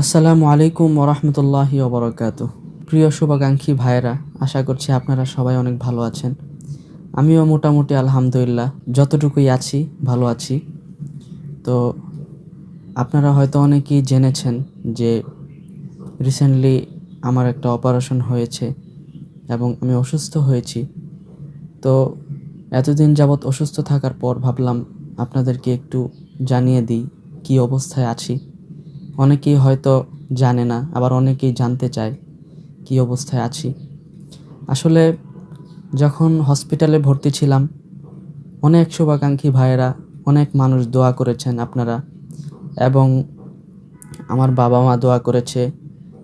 আসসালামু আলাইকুম ওরহমতুল্লাহি ওবরাকাতু। প্রিয় শুভাকাঙ্ক্ষী ভাইয়েরা, আশা করছি আপনারা সবাই অনেক ভালো আছেন। আমিও মোটামুটি আলহামদুলিল্লাহ যতটুকুই আছি, ভালো আছি। তো আপনারা হয়তো অনেকেই জেনেছেন যে রিসেন্টলি আমার একটা অপারেশন হয়েছে এবং আমি অসুস্থ হয়েছি। তো এতদিন যাবৎ অসুস্থ থাকার পর ভাবলাম আপনাদেরকে একটু জানিয়ে দিই, কী অবস্থায় আছি। অনেকেই হয়তো জানে না, আবার অনেকেই জানতে চায় কী অবস্থায় আছি। আসলে যখন হসপিটালে ভর্তি ছিলাম, অনেক শুভাকাঙ্ক্ষী ভাইয়েরা, অনেক মানুষ দোয়া করেছেন আপনারা এবং আমার বাবা মা দোয়া করেছে।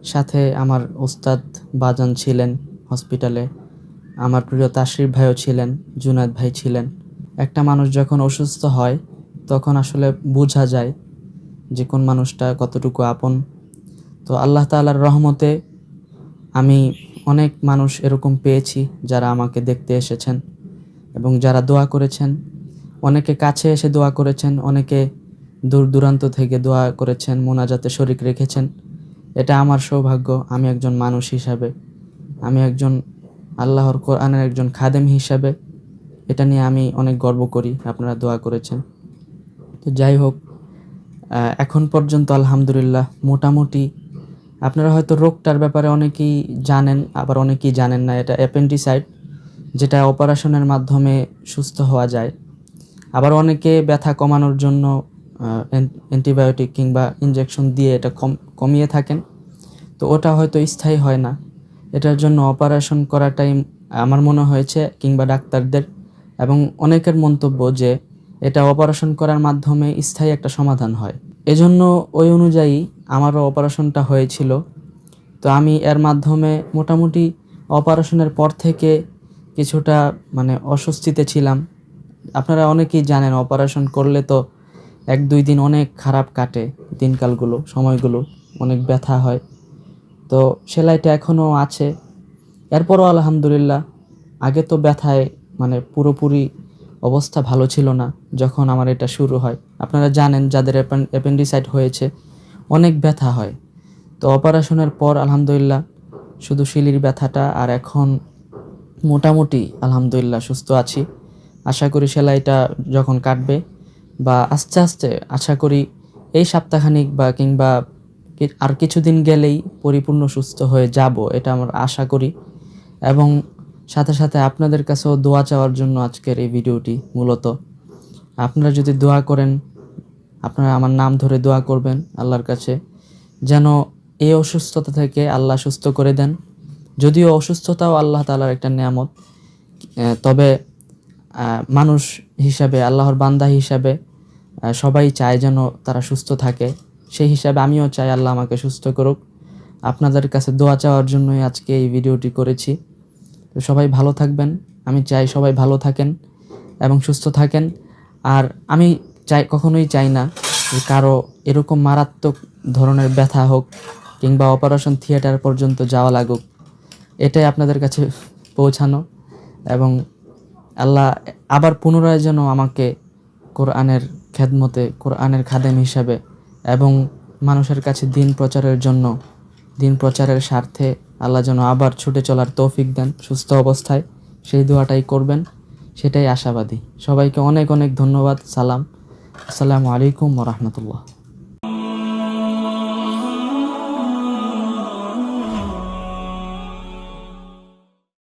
সাথে আমার ওস্তাদ বাজান ছিলেন হসপিটালে আমার প্রিয় তাশরিফ ভাইও ছিলেন জুনাদ ভাই ছিলেন। একটা মানুষ যখন অসুস্থ হয়, তখন আসলে বোঝা যায় যে কোন মানুষটা কতটুকু আপন। তো আল্লাহ তালার রহমতে আমি অনেক মানুষ এরকম পেয়েছি যারা আমাকে দেখতে এসেছেন এবং যারা দোয়া করেছেন। অনেকে কাছে এসে দোয়া করেছেন, অনেকে দূর দূরান্ত থেকে দোয়া করেছেন, মোনাজাতে শরিক রেখেছেন। এটা আমার সৌভাগ্য, আমি একজন মানুষ হিসাবে। আমি একজন আল্লাহর কোরআনের একজন খাদেম হিসাবে। এটা নিয়ে আমি অনেক গর্ব করি, আপনারা দোয়া করেছেন। তো যাই হোক এখন পর্যন্ত আলহামদুলিল্লাহ মোটামুটি। আপনারা হয়তো রোগটার ব্যাপারে অনেকেই জানেন, আবার অনেকেই জানেন না, এটা অ্যাপেন্ডিসাইড যেটা অপারেশনের মাধ্যমে সুস্থ হওয়া যায়। আবার অনেকে ব্যথা কমানোর জন্য অ্যান্টিবায়োটিক কিংবা ইনজেকশন দিয়ে এটা কম কমিয়ে থাকেন। তো ওটা হয়তো স্থায়ী হয় না। এটার জন্য অপারেশন করাটাই আমার মনে হয়েছে, কিংবা ডাক্তারদের এবং অনেকের মন্তব্য যে এটা অপারেশন করার মাধ্যমে স্থায়ী একটা সমাধান হয়। এজন্য ওই অনুযায়ী আমারও অপারেশনটা হয়েছিল। তো আমি এর মাধ্যমে মোটামুটি অপারেশনের পর থেকে কিছুটা মানে অস্বস্তিতে ছিলাম। আপনারা অনেকেই জানেন অপারেশন করলে তো এক দুই দিন অনেক খারাপ কাটে দিনকালগুলো, সময়গুলো, অনেক ব্যথা হয়। তো সেলাইটা এখনও আছে। এরপরও আলহামদুলিল্লাহ, আগে তো ব্যথায় মানে পুরোপুরি অবস্থা ভালো ছিল না যখন আমার এটা শুরু হয়। আপনারা জানেন যাদের অ্যাপেন্ডিসাইড হয়েছে, অনেক ব্যথা হয়। তো অপারেশনের পর আলহামদুলিল্লাহ শুধু শিলির ব্যথাটা আর এখন মোটামুটি আলহামদুলিল্লাহ সুস্থ আছি। আশা করি সেলাইটা যখন কাটবে বা আস্তে আস্তে আশা করি এই সপ্তাহখানিক বা কিংবা আর কিছুদিন গেলেই পরিপূর্ণ সুস্থ হয়ে যাব এটা আমার আশা করি। এবং সাথে সাথে আপনাদের কাছেও দোয়া চাওয়ার জন্য আজকের এই ভিডিওটি মূলত। আপনারা যদি দোয়া করেন, আপনারা আমার নাম ধরে দোয়া করবেন আল্লাহর কাছে, যেন এই অসুস্থতা থেকে আল্লাহ সুস্থ করে দেন। যদিও অসুস্থতাও আল্লাহ তালার একটা নিয়ামত তবে মানুষ হিসাবে, আল্লাহর বান্দা হিসাবে সবাই চায় যেন তারা সুস্থ থাকে। সেই হিসাবে আমিও চাই আল্লাহ আমাকে সুস্থ করুক। আপনাদের কাছে দোয়া চাওয়ার জন্যই আজকে এই ভিডিওটি করেছি। তো সবাই ভালো থাকবেন। আমি চাই সবাই ভালো থাকেন এবং সুস্থ থাকেন। আর আমি চাই, কখনোই চাই না যে কারও এরকম মারাত্মক ধরনের ব্যথা হোক কিংবা অপারেশন থিয়েটার পর্যন্ত যাওয়া লাগুক। এটাই আপনাদের কাছে পৌঁছানো এবং আল্লাহ আবার পুনরায় যেন আমাকে কোরআনের খেদমতে, কোরআনের খাদেম হিসাবে এবং মানুষের কাছে দিন প্রচারের জন্য, দিন প্রচারের স্বার্থে আল্লাহ যেন আবার ছুটে চলার তৌফিক দেন সুস্থ অবস্থায়। সেই দোয়াটাই করবেন, সেটাই আশাবাদী। সবাইকে অনেক অনেক ধন্যবাদ, সালাম। আসসালামু আলাইকুম রহমতুল্লাহ।